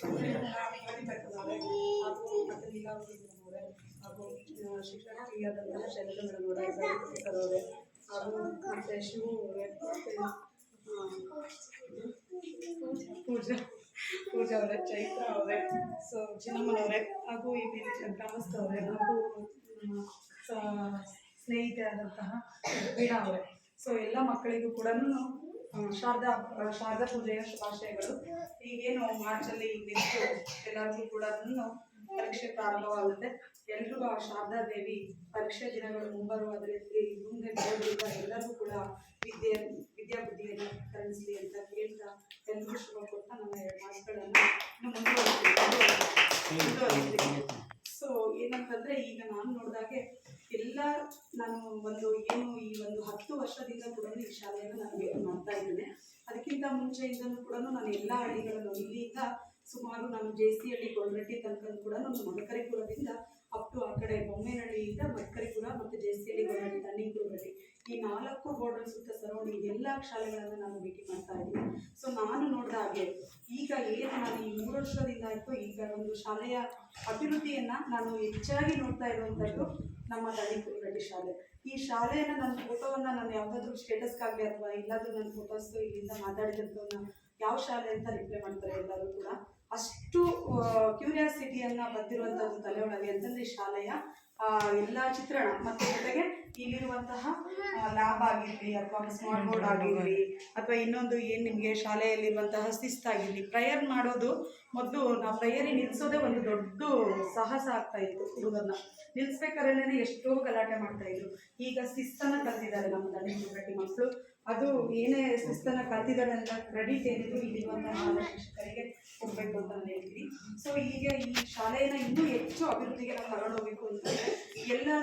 ಹಾಗೂ ಅವರೇ ಹಾಗೂ ಶಿಕ್ಷಣ ಪ್ರಿಯಾದಂತಹ ಶೈಲಜಾ ಮೇಡಮ್ ಅವರೇ ಸರ್ ಅವರೇ ಹಾಗೂ ಮತ್ತೆ ಶಿವು ಅವರೇ ಪೂಜಾ ಪೂಜಾ ಅವರೇ ಚೈತ್ರ ಅವರೇ ಸೊ ಚಿನ್ನಮ್ಮನವರೇ ಹಾಗೂ ಈ ವೇದಿಕೆ ಗ್ರಾಮಸ್ಥರವರೇ ಹಾಗೂ ನಮ್ಮ ಸ್ನೇಹಿತೆ ಆದಂತಹ ವೀಣಾ ಅವರೇ ಸೊ ಎಲ್ಲ ಮಕ್ಕಳಿಗೂ ಕೂಡ ಶಾರದಾ ಶಾರದಾ ಪೂಜೆಯ ಶುಭಾಶಯಗಳು. ಈಗೇನು ಮಾರ್ಚಲ್ಲಿ ನೆಕ್ಸ್ಟು ಎಲ್ಲರಿಗೂ ಕೂಡ ಪರೀಕ್ಷೆ ಪ್ರಾರಂಭವಾಗುತ್ತೆ. ಎಲ್ರಿಗೂ ಆ ಶಾರದಾ ದೇವಿ ಪರೀಕ್ಷೆ ದಿನಗಳು ಮುಂಬರುವ ಮುಂಬರುವುದರಲ್ಲಿ ಮುಂದೆ ಬರೋದ್ರಿಂದ ಎಲ್ಲರಿಗೂ ಕೂಡ ವಿದ್ಯೆ ವಿದ್ಯಾಬುದ್ಧಿಯನ್ನು ಕಲಿಸಲಿ ಅಂತ ಕೇಳ್ತಾ ಎಲ್ರಿಗೂ ಶುಭ ಕೊಡ್ತಾ ನನ್ನ ಎರಡು ಮಾತುಗಳನ್ನು ಮುಂದುವರಿಸಿ ಸೊ ಏನಂತಂದ್ರೆ ಈಗ ನಾನು ನೋಡಿದಾಗೆ ನಾನು ಒಂದು ಏನು ಈ ಒಂದು ಹತ್ತು ವರ್ಷದಿಂದ ಕೂಡ ಈ ಶಾಲೆಯನ್ನು ನಾನು ಮಾಡ್ತಾ ಇದ್ದೇನೆ. ಅದಕ್ಕಿಂತ ಮುಂಚೆಯಿಂದಲೂ ಕೂಡ ನಾನು ಎಲ್ಲ ಹಳ್ಳಿಗಳನ್ನು ಇಲ್ಲಿಂದ ಸುಮಾರು ನಾನು ಜೆ ಸಿ ಹಳ್ಳಿ ಗೊಲ್ರಟ್ಟಿ ತನಕ ಕೂಡ ನಾನು ಕಡೆ ಬೊಮ್ಮೇನಹಳ್ಳಿಯಿಂದ ಮಟ್ಕರಿಪುರ ಮತ್ತು ಜೆ ಸಿ ಹಳ್ಳಿ ಗೊಲ್ರಟ್ಟಿ ತಣ್ಣೀರು ಗೊಲ್ರಟ್ಟಿ ಈ ನಾಲ್ಕು ಬೋರ್ಡರ್ ಸುತ್ತ ಸರೌಂಡಿಂಗ್ ಎಲ್ಲ ಶಾಲೆಗಳನ್ನು ನಾನು ಭೇಟಿ ಮಾಡ್ತಾ ಇದ್ದೀನಿ. ಸೊ ನಾನು ನೋಡಿದ ಹಾಗೆ ಈಗ ಏನು ನಾನು ಈ ಮೂರು ವರ್ಷದಿಂದ ಆಯಿತು ಈಗ ಒಂದು ಶಾಲೆಯ ಅಭಿವೃದ್ಧಿಯನ್ನು ನಾನು ಹೆಚ್ಚಾಗಿ ನೋಡ್ತಾ ಇರುವಂಥದ್ದು ನಮ್ಮ ದಣಿಕುರಗಡ್ಡಿ ಶಾಲೆ. ಈ ಶಾಲೆಯನ್ನು ನನ್ನ ಫೋಟೋವನ್ನು ನಾನು ಯಾವುದಾದ್ರೂ ಸ್ಟೇಟಸ್ಗಾಗಲಿ ಅಥವಾ ಇಲ್ಲಾದರೂ ನನ್ನ ಫೋಟೋಸ್ ಇಲ್ಲಿಂದ ಮಾತಾಡಿದಂಥವನ್ನ ಯಾವ ಶಾಲೆ ಅಂತ ರಿಪ್ಲೈ ಮಾಡ್ತಾರೆ ಎಲ್ಲರೂ ಕೂಡ. ಅಷ್ಟು ಕ್ಯೂರಿಯಾಸಿಟಿಯನ್ನು ತಲೆ ಒಳಗೆ ಅಂತಂದರೆ ಶಾಲೆಯ ಎಲ್ಲ ಚಿತ್ರಣ. ಮತ್ತು ಜೊತೆಗೆ ಇಲ್ಲಿರುವಂತಹ ಲ್ಯಾಬ್ ಆಗಿರಲಿ ಅಥವಾ ಸ್ಮಾರ್ಟ್ ಬೋರ್ಡ್ ಆಗಿರಲಿ ಅಥವಾ ಇನ್ನೊಂದು ಏನು ನಿಮಗೆ ಶಾಲೆಯಲ್ಲಿರುವಂತಹ ಶಿಸ್ತಾಗಿರಲಿ ಪ್ರೇಯರ್ ಮಾಡೋದು ಮೊದಲು ನಾವು ಪ್ರೇಯರಿ ನಿಲ್ಲಿಸೋದೇ ಒಂದು ದೊಡ್ಡ ಸಾಹಸ ಆಗ್ತಾ ಇತ್ತು ಹುಡುಗರನ್ನ. ನಿಲ್ಲಿಸ್ಬೇಕಾದ್ರೆ ಎಷ್ಟೋ ಗಲಾಟೆ ಮಾಡ್ತಾ ಇದ್ರು. ಈಗ ಶಿಸ್ತನ ಕಲ್ತಿದ್ದಾರೆ ನಮ್ಮ ತಂದೆ ಪ್ರತಿ ಮಕ್ಕಳು. ಅದು ಏನೇ ಶಿಸ್ತನ ಕಲ್ತಿದ್ದಾರೆ ಅಂತ ಕ್ರೆಡಿಟ್ ಏನಿದ್ರು ಇಲ್ಲಿರುವಂತಹ ಶಿಕ್ಷಕರಿಗೆ ಹೋಗ್ಬೇಕು ಅಂತ ಹೇಳ್ತೀವಿ ಸೊ ಈಗ ಈ ಶಾಲೆಯನ್ನು ಇನ್ನೂ ಹೆಚ್ಚು ಅಭಿವೃದ್ಧಿಗೆ ನಾವು ತಗೊಂಡೋಗ್ಬೇಕು ಅಂತ ಎಲ್ಲರ